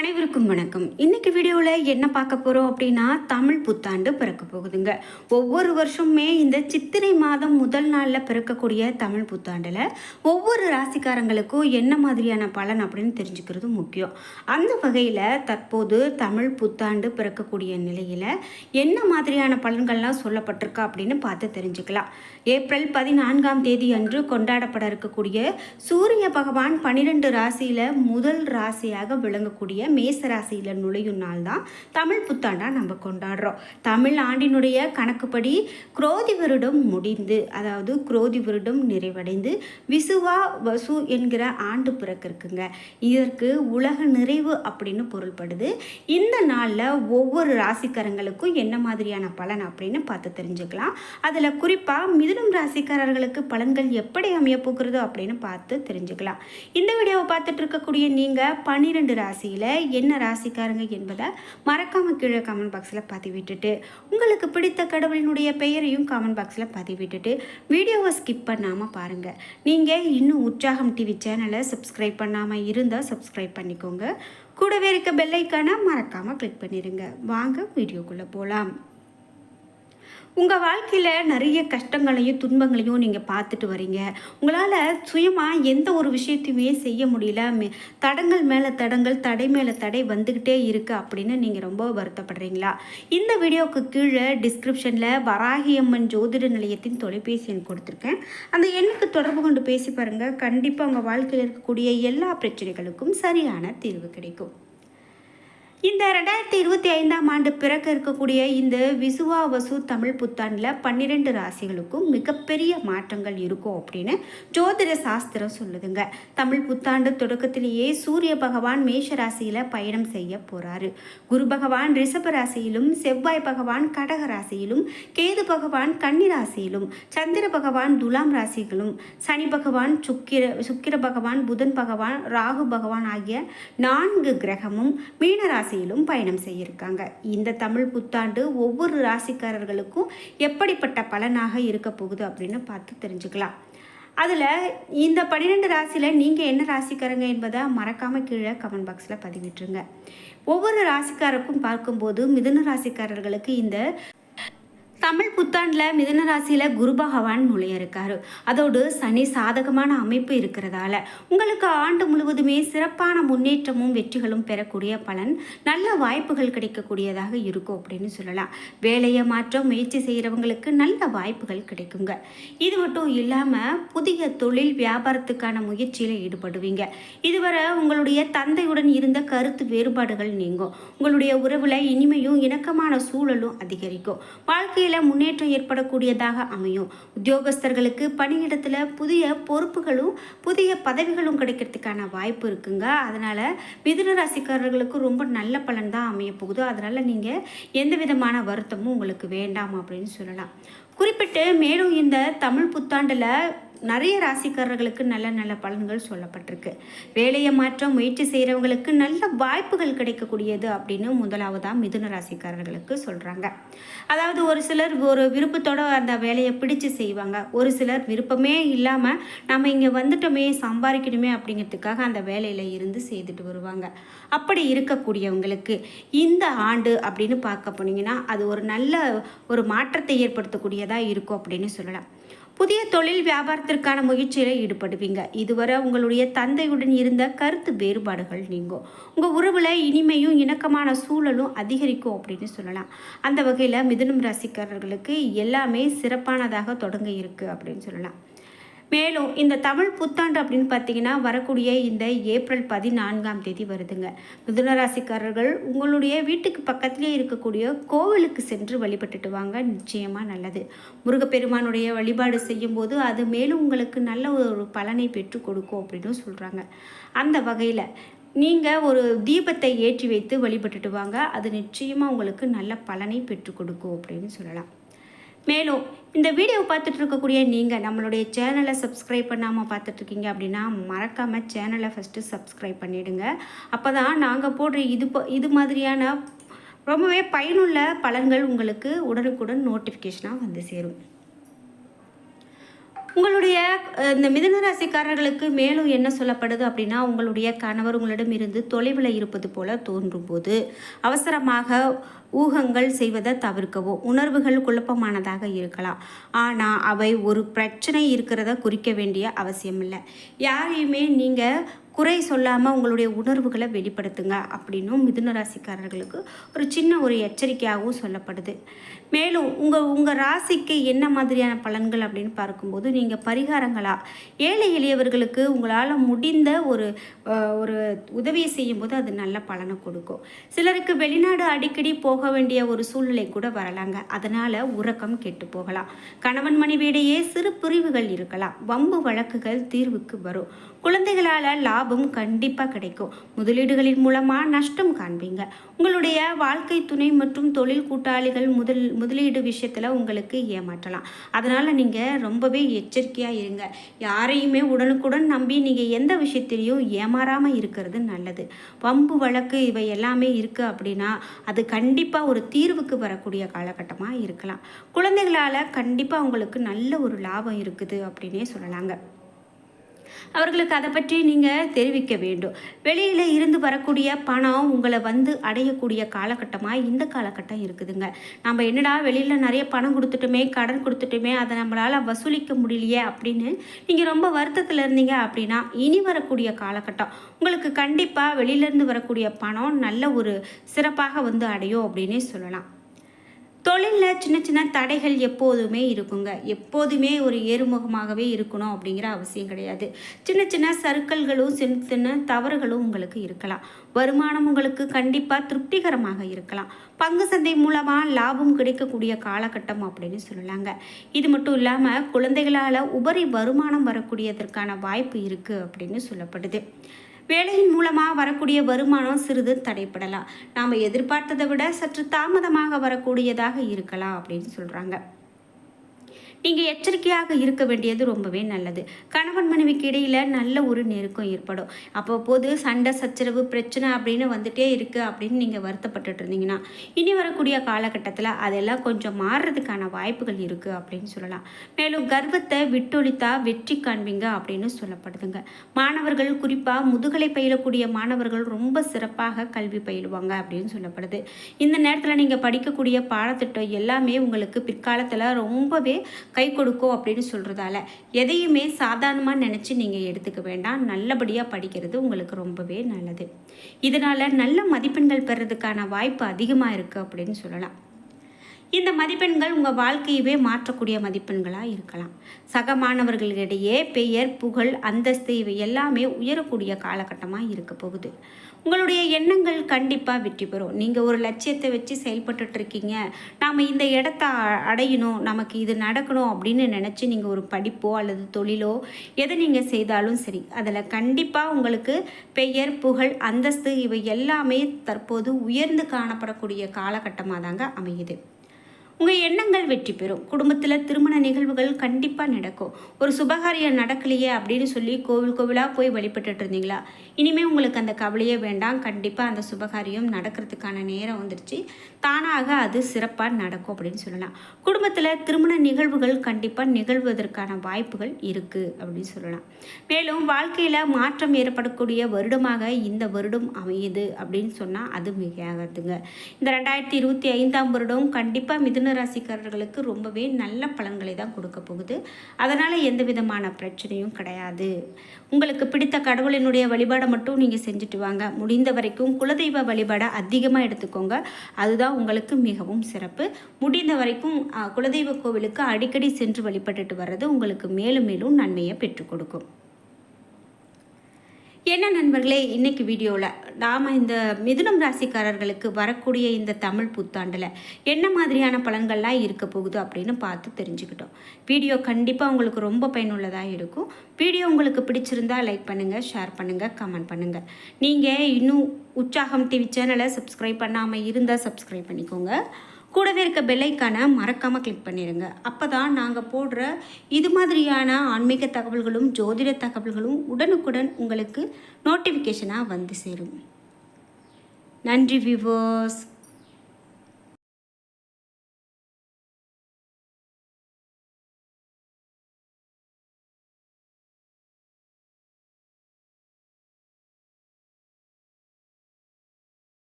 அனைவருக்கும் வணக்கம். இன்னைக்கு வீடியோவில் என்ன பார்க்க போகிறோம் அப்படின்னா தமிழ் புத்தாண்டு பிறக்க போகுதுங்க. ஒவ்வொரு வருஷமுமே இந்த சித்திரை மாதம் முதல் நாளில் பிறக்கக்கூடிய தமிழ் புத்தாண்டில் ஒவ்வொரு ராசிக்காரங்களுக்கும் என்ன மாதிரியான பலன் அப்படின்னு தெரிஞ்சுக்கிறது முக்கியம். அந்த வகையில் தற்போது தமிழ் புத்தாண்டு பிறக்கக்கூடிய நிலையில் என்ன மாதிரியான பலன்கள்லாம் சொல்லப்பட்டிருக்கா அப்படின்னு பார்த்து தெரிஞ்சுக்கலாம். ஏப்ரல் பதினான்காம் தேதி அன்று கொண்டாடப்பட இருக்கக்கூடிய சூரிய பகவான் பன்னிரெண்டு ராசியில் முதல் ராசியாக விளங்கக்கூடிய மேச ராசியில் நுழையும் நாள் தான் தமிழ் புத்தாண்டாக நம்ம கொண்டாடுறோம். தமிழ் ஆண்டினுடைய கணக்குப்படி குரோதி வருடம் முடிந்து அதாவது குரோதி வருடம் நிறைவடைந்து விசுவா வசு என்கிற ஆண்டு பிறக்கிருக்குங்க. இதற்கு உலக நிறைவு அப்படின்னு பொருள்படுது. இந்த நாளில் ஒவ்வொரு ராசிக்காரங்களுக்கும் என்ன மாதிரியான பலன் அப்படின்னு பார்த்து தெரிஞ்சுக்கலாம். அதில் குறிப்பாக மிதுனம் ராசிக்காரர்களுக்கு பலன்கள் எப்படி அமைய போகிறது அப்படின்னு பார்த்து தெரிஞ்சுக்கலாம். இந்த வீடியோவை பார்த்துட்டு இருக்கக்கூடிய நீங்கள் பன்னிரெண்டு ராசியில் என்ன ராசிக்காரங்க என்பதை மறக்காமல் கீழே கமெண்ட் பாக்ஸில் பதிவிட்டுட்டு உங்களுக்கு பிடித்த கடவுளினுடைய பெயரையும் கமெண்ட் பாக்ஸில் பதிவிட்டுட்டு வீடியோவை ஸ்கிப் பண்ணாமல் பாருங்கள் நீங்கள் இன்னும் உற்சாகம் டிவி சேனலை சப்ஸ்கிரைப் பண்ணாமல் இருந்தால் சப்ஸ்கிரைப் பண்ணிக்கோங்க. கூடவே இருக்க பெல்லைக்கான மறக்காமல் கிளிக் பண்ணிடுங்க வாங்க வீடியோக்குள்ளே போகலாம் உங்கள் வாழ்க்கையில் நிறைய கஷ்டங்களையும் துன்பங்களையும் நீங்கள் பார்த்துட்டு வரீங்க. உங்களால் சுயமாக எந்த ஒரு விஷயத்தையுமே செய்ய முடியல. மே- தடங்கள் மேலே தடங்கள் தடை மேலே தடை வந்துக்கிட்டே இருக்குது அப்படின்னு நீங்கள் ரொம்ப வருத்தப்படுறீங்களா? இந்த வீடியோவுக்கு கீழே டிஸ்கிரிப்ஷனில் வராகியம்மன் ஜோதிட நிலையத்தின் தொலைபேசி எண் கொடுத்துருக்கேன். அந்த எண்ணுக்கு தொடர்பு கொண்டு பேசி பாருங்கள் கண்டிப்பாக உங்கள் வாழ்க்கையில் இருக்கக்கூடிய எல்லா பிரச்சனைகளுக்கும் சரியான தீர்வு கிடைக்கும். இந்த ரெண்டாயிரத்தி இருபத்தி ஐந்தாம் ஆண்டு பிறக்க இருக்கக்கூடிய இந்த விசுவாவசு தமிழ் புத்தாண்டில் பன்னிரெண்டு ராசிகளுக்கும் மிகப்பெரிய மாற்றங்கள் இருக்கும் அப்படின்னு ஜோதிட சாஸ்திரம் சொல்லுதுங்க. தமிழ் புத்தாண்டு தொடக்கத்திலேயே சூரிய பகவான் மேஷ ராசியில் பயணம் செய்ய போகிறாரு குரு பகவான் ரிஷப ராசியிலும் செவ்வாய் பகவான் கடக ராசியிலும் கேது பகவான் கன்னி ராசியிலும் சந்திர பகவான் துலாம் ராசிகளும் சனி பகவான் சுக்கிர சுக்கிர பகவான் புதன் பகவான் ராகு பகவான் ஆகிய நான்கு கிரகமும் மீன ராசியிலும் பயணம் செய்யிருக்காங்க. இந்த தமிழ் புத்தாண்டு ஒவ்வொரு ராசிக்காரர்களுக்கும் எப்படிப்பட்ட பலனாக இருக்க போகுது அப்படின்னு பார்த்து தெரிஞ்சுக்கலாம். அதில் இந்த பன்னிரெண்டு ராசியில் நீங்கள் என்ன ராசிக்காரங்க என்பதை மறக்காமல் கீழே கமெண்ட் பாக்ஸில் பதிவிட்டுருங்க. ஒவ்வொரு ராசிக்காரருக்கும் பார்க்கும்போது மிதுன ராசிக்காரர்களுக்கு இந்த தமிழ் புத்தாண்டில் மிதன ராசியில் குரு பகவான் நுழைய இருக்காரு அதோடு சனி சாதகமான அமைப்பு இருக்கிறதால உங்களுக்கு ஆண்டு முழுவதுமே சிறப்பான முன்னேற்றமும் வெற்றிகளும் பெறக்கூடிய பலன் நல்ல வாய்ப்புகள் கிடைக்கக்கூடியதாக இருக்கும் அப்படின்னு சொல்லலாம். வேலையை மாற்ற முயற்சி செய்கிறவங்களுக்கு நல்ல வாய்ப்புகள் கிடைக்குங்க. இது மட்டும் இல்லாமல் புதிய தொழில் வியாபாரத்துக்கான முயற்சியில் ஈடுபடுவீங்க. இதுவரை உங்களுடைய தந்தையுடன் இருந்த கருத்து வேறுபாடுகள் நீங்கும். உங்களுடைய உறவில் இனிமையும் இணக்கமான சூழலும் அதிகரிக்கும். வாழ்க்கையில் முன்னேற்றம் ஏற்படக்கூடியதாக அமையும். உத்தியோகஸ்தர்களுக்கு பணியிடத்தில் புதிய பொறுப்புகளும் புதிய பதவிகளும் கிடைக்கிறதுக்கான வாய்ப்பு இருக்குங்க. அதனால் மிதுன ராசிக்காரர்களுக்கு ரொம்ப நல்ல பலன் தான் அமைய போகுது. அதனால் நீங்கள் எந்த விதமான வருத்தமும் உங்களுக்கு வேண்டாம் அப்படின்னு சொல்லலாம். குறிப்பிட்டு மேலும் இந்த தமிழ் புத்தாண்டில் நிறைய ராசிக்காரர்களுக்கு நல்ல நல்ல பலன்கள் சொல்லப்பட்டிருக்கு. வேலையை மாற்ற முயற்சி செய்கிறவங்களுக்கு நல்ல வாய்ப்புகள் கிடைக்கக்கூடியது அப்படின்னு முதலாவதாக மிதுன ராசிக்காரர்களுக்கு சொல்கிறாங்க அதாவது ஒரு சிலர் ஒரு விருப்பத்தோட அந்த வேலையை பிடிச்சு செய்வாங்க. ஒரு சிலர் விருப்பமே இல்லாமல் நம்ம இங்கே வந்துட்டோமே சம்பாதிக்கணுமே அப்படிங்கிறதுக்காக அந்த வேலையில் இருந்து செய்துட்டு வருவாங்க. அப்படி இருக்கக்கூடியவங்களுக்கு இந்த ஆண்டு அப்படின்னு பார்க்க போனீங்கன்னா அது ஒரு நல்ல ஒரு மாற்றத்தை ஏற்படுத்தக்கூடியதாக இருக்கும் அப்படின்னு சொல்லலாம். புதிய தொழில் வியாபாரத்திற்கான முயற்சியில் ஈடுபடுவீங்க. இதுவரை உங்களுடைய தந்தையுடன் இருந்த கருத்து வேறுபாடுகள் நீங்கும். உங்கள் உறவில் இனிமையும் இணக்கமான சூழலும் அதிகரிக்கும் அப்படின்னு சொல்லலாம். அந்த வகையில் மிதுனம் ராசிக்காரர்களுக்கு எல்லாமே சிறப்பானதாக தொடங்க இருக்குது அப்படின்னு சொல்லலாம். மேலும் இந்த தமிழ் புத்தாண்டு அப்படின்னு பார்த்தீங்கன்னா வரக்கூடிய இந்த ஏப்ரல் பதினான்காம் தேதி வருதுங்க. மிதுனராசிக்காரர்கள் உங்களுடைய வீட்டுக்கு பக்கத்திலே இருக்கக்கூடிய கோவிலுக்கு சென்று வழிபட்டுட்டு வாங்க. நிச்சயமாக நல்லது. முருகப்பெருமானுடைய வழிபாடு செய்யும்போது அது மேலும் உங்களுக்கு நல்ல ஒரு பலனை பெற்று கொடுக்கும் அப்படின்னு சொல்கிறாங்க அந்த வகையில் நீங்கள் ஒரு தீபத்தை ஏற்றி வைத்து வழிபட்டுட்டு வாங்க. அது நிச்சயமாக உங்களுக்கு நல்ல பலனை பெற்றுக் கொடுக்கும் அப்படின்னு சொல்லலாம். மேலும் இந்த வீடியோ பார்த்துட்டு இருக்கக்கூடிய நீங்கள் நம்மளுடைய சேனலை சப்ஸ்கிரைப் பண்ணாமல் பார்த்துட்ருக்கீங்க அப்படின்னா மறக்காமல் சேனலை ஃபஸ்ட்டு சப்ஸ்கிரைப் பண்ணிவிடுங்க அப்போ தான் நாங்கள் போடுற இது இது மாதிரியான ரொம்பவே பயனுள்ள பலன்கள் உங்களுக்கு உடனுக்குடன் நோட்டிஃபிகேஷனாக வந்து சேரும். உங்களுடைய இந்த மிதுன ராசிக்காரர்களுக்கு மேலும் என்ன சொல்லப்படுது அப்படின்னா உங்களுடைய கணவர் உங்களிடம் இருந்து தொலைவில் இருப்பது போல தோன்றும் போது அவசரமாக ஊகங்கள் செய்வதை தவிர்க்கவும் உணர்வுகள் குழப்பமானதாக இருக்கலாம். ஆனால் அவை ஒரு பிரச்சனை இருக்கிறத குறிக்க வேண்டிய அவசியம் இல்லை யாரையுமே நீங்கள் குறை சொல்லாமல் உங்களுடைய உணர்வுகளை வெளிப்படுத்துங்க அப்படின்னும் மிதுன ராசிக்காரர்களுக்கு ஒரு சின்ன ஒரு எச்சரிக்கையாகவும் சொல்லப்படுது. மேலும் உங்கள் உங்கள் ராசிக்கு என்ன மாதிரியான பலன்கள் அப்படின்னு பார்க்கும்போது நீங்கள் பரிகாரங்களா? ஏழை எளியவர்களுக்கு உங்களால் முடிந்த ஒரு ஒரு உதவியை செய்யும்போது அது நல்ல பலனை கொடுக்கும். சிலருக்கு வெளிநாடு அடிக்கடி போக வேண்டிய ஒரு சூழ்நிலை கூட வரலாங்க. அதனால் உறக்கம் கெட்டு போகலாம். கணவன் மனைவியிடையே சிறு பிரிவுகள் இருக்கலாம். வம்பு வழக்குகள் தீர்வுக்கு வரும். குழந்தைகளால் லாபம் கண்டிப்பாக கிடைக்கும். முதலீடுகளின் மூலமாக நஷ்டம் காண்பீங்க. உங்களுடைய வாழ்க்கை துணை மற்றும் தொழில் கூட்டாளிகள் முதல் முதலீடு விஷயத்தில் உங்களுக்கு ஏமாற்றலாம். அதனால் நீங்கள் ரொம்பவே எச்சரிக்கையாக இருங்க. யாரையுமே உடனுக்குடன் நம்பி நீங்கள் எந்த விஷயத்திலையும் ஏமாறாமல் இருக்கிறது நல்லது. பம்பு வழக்கு இவை எல்லாமே இருக்குது அப்படின்னா அது கண்டிப்பாக ஒரு தீர்வுக்கு வரக்கூடிய காலகட்டமாக இருக்கலாம். குழந்தைகளால் கண்டிப்பாக உங்களுக்கு நல்ல ஒரு லாபம் இருக்குது அப்படின்னே சொல்லலாங்க. அவர்களுக்கு அதை பற்றி நீங்கள் தெரிவிக்க வேண்டும். வெளியில் இருந்து வரக்கூடிய பணம் உங்களை வந்து அடையக்கூடிய காலகட்டமாக இந்த காலகட்டம் இருக்குதுங்க. நம்ம என்னடா வெளியில் நிறைய பணம் கொடுத்துட்டுமே கடன் கொடுத்துட்டுமே அதை நம்மளால் வசூலிக்க முடியலையே அப்படின்னு நீங்கள் ரொம்ப வருத்தத்தில் இருந்தீங்க அப்படின்னா இனி வரக்கூடிய காலகட்டம் உங்களுக்கு கண்டிப்பாக வெளியிலேருந்து வரக்கூடிய பணம் நல்ல ஒரு சிறப்பாக வந்து அடையும் அப்படின்னே சொல்லலாம். தொழிலில் சின்ன சின்ன தடைகள் எப்போதுமே இருக்குங்க. எப்போதுமே ஒரு ஏறுமுகமாகவே இருக்கணும் அப்படிங்கிற அவசியம் கிடையாது. சின்ன சின்ன சருக்கல்களும் சின்ன சின்ன தவறுகளும் உங்களுக்கு இருக்கலாம். வருமானம் உங்களுக்கு கண்டிப்பாக திருப்திகரமாக இருக்கலாம். பங்கு சந்தை மூலமாக லாபம் கிடைக்கக்கூடிய காலகட்டம் அப்படின்னு சொல்லலாங்க. இது மட்டும் இல்லாமல் குழந்தைகளால் உபரி வருமானம் வரக்கூடியதற்கான வாய்ப்பு இருக்குது அப்படின்னு சொல்லப்படுது. வேலையின் மூலமாக வரக்கூடிய வருமானம் சிறிது தடைப்படலாம். நாம் எதிர்பார்த்ததை விட சற்று தாமதமாக வரக்கூடியதாக இருக்கலாம் அப்படின்னு சொல்கிறாங்க நீங்கள் எச்சரிக்கையாக இருக்க வேண்டியது ரொம்பவே நல்லது. கணவன் மனைவிக்கு இடையில் நல்ல ஒரு நெருக்கம் ஏற்படும். அப்போது சண்டை சச்சரவு பிரச்சனை அப்படின்னு வந்துட்டே இருக்குது அப்படின்னு நீங்கள் வருத்தப்பட்டுட்டு இருந்தீங்கன்னா இனி வரக்கூடிய காலகட்டத்தில் அதெல்லாம் கொஞ்சம் மாறுறதுக்கான வாய்ப்புகள் இருக்குது அப்படின்னு சொல்லலாம். மேலும் கர்வத்தை விட்டொழித்தா வெற்றி காண்பீங்க அப்படின்னு சொல்லப்படுதுங்க. மாணவர்கள் குறிப்பாக முதுகலை பயிலக்கூடிய மாணவர்கள் ரொம்ப சிறப்பாக கல்வி பயிலுவாங்க அப்படின்னு சொல்லப்படுது. இந்த நேரத்தில் நீங்கள் படிக்கக்கூடிய பாடத்திட்டம் எல்லாமே உங்களுக்கு பிற்காலத்தில் ரொம்பவே கை கொடுக்கும் அப்படின்னு சொல்கிறதால எதையுமே சாதாரணமாக நினச்சி நீங்கள் எடுத்துக்க வேண்டாம். நல்லபடியாக படிக்கிறது உங்களுக்கு ரொம்பவே நல்லது. இதனால் நல்ல மதிப்பெண்கள் பெறதுக்கான வாய்ப்பு அதிகமாக இருக்குது அப்படின்னு சொல்லலாம். இந்த மதிப்பெண்கள் உங்கள் வாழ்க்கையவே மாற்றக்கூடிய மதிப்பெண்களாக இருக்கலாம். சக மாணவர்களிடையே பெயர் புகழ் அந்தஸ்து இவை எல்லாமே உயரக்கூடிய காலகட்டமாக இருக்க போகுது. உங்களுடைய எண்ணங்கள் கண்டிப்பாக வெற்றி பெறும். நீங்கள் ஒரு லட்சியத்தை வச்சு செயல்பட்டுட்டு இருக்கீங்க நாம் இந்த இடத்த அடையணும் நமக்கு இது நடக்கணும் அப்படின்னு நினச்சி நீங்கள் ஒரு படிப்போ அல்லது தொழிலோ எதை நீங்கள் செய்தாலும் சரி அதில் கண்டிப்பாக உங்களுக்கு பெயர் புகழ் அந்தஸ்து இவை எல்லாமே தற்போது உயர்ந்து காணப்படக்கூடிய காலகட்டமாக தாங்க அமையுது. உங்கள் எண்ணங்கள் வெற்றி பெறும். குடும்பத்தில் திருமண நிகழ்வுகள் கண்டிப்பாக நடக்கும். ஒரு சுபகாரியம் நடக்கலையே அப்படின்னு சொல்லி கோவில் கோவிலாக போய் வழிபட்டுட்டு இருந்தீங்களா? இனிமேல் உங்களுக்கு அந்த கவலையே வேண்டாம். கண்டிப்பாக அந்த சுபகாரியம் நடக்கிறதுக்கான நேரம் வந்துருச்சு. தானாக அது சிறப்பாக நடக்கும் அப்படின்னு சொல்லலாம். குடும்பத்தில் திருமண நிகழ்வுகள் கண்டிப்பாக நிகழ்வதற்கான வாய்ப்புகள் இருக்குது அப்படின்னு சொல்லலாம். மேலும் வாழ்க்கையில் மாற்றம் ஏற்படக்கூடிய வருடமாக இந்த வருடம் அமையுது அப்படின்னு சொன்னால் அது மிகையாகாதுங்க. இந்த ரெண்டாயிரத்தி இருபத்தி ஐந்தாம் வருடம் கண்டிப்பாக மிதுன ராசிக்காரர்களுக்கு ரொம்பவே நல்ல பலன்களை தான் கொடுக்க போகுது. அதனால் எந்த விதமான பிரச்சனையும் கிடையாது. உங்களுக்கு பிடித்த கடவுளினுடைய வழிபாடை மட்டும் நீங்கள் செஞ்சுட்டு வாங்க. முடிந்த வரைக்கும் குலதெய்வ வழிபாடை அதிகமாக எடுத்துக்கோங்க. அதுதான் உங்களுக்கு மிகவும் சிறப்பு. முடிந்த வரைக்கும் குலதெய்வ கோவிலுக்கு அடிக்கடி சென்று வழிபட்டுட்டு வர்றது உங்களுக்கு மேலும் மேலும் நன்மையை பெற்றுக் கொடுக்கும். என்ன நண்பர்களே இன்றைக்கி வீடியோவில் நாம் இந்த மிதுனம் ராசிக்காரர்களுக்கு வரக்கூடிய இந்த தமிழ் புத்தாண்டில் என்ன மாதிரியான பலன்கள்லாம் இருக்க போகுது அப்படின்னு பார்த்து தெரிஞ்சுக்கிட்டோம். வீடியோ கண்டிப்பாக உங்களுக்கு ரொம்ப பயனுள்ளதாக இருக்கும். வீடியோ உங்களுக்கு பிடிச்சிருந்தா லைக் பண்ணுங்கள் ஷேர் பண்ணுங்கள் கமெண்ட் பண்ணுங்கள் நீங்கள் இன்னும் உற்சாகம் டிவி சேனலை சப்ஸ்கிரைப் பண்ணாமல் இருந்தால் சப்ஸ்கிரைப் பண்ணிக்கோங்க. கூடவே இருக்க பெல்லைக்கான மறக்காமல் கிளிக் பண்ணிடுங்க அப்போ தான் நாங்கள் போடுற இது மாதிரியான ஆன்மீக தகவல்களும் ஜோதிட தகவல்களும் உடனுக்குடன் உங்களுக்கு நோட்டிஃபிகேஷனாக வந்து சேரும். நன்றி விவோஸ்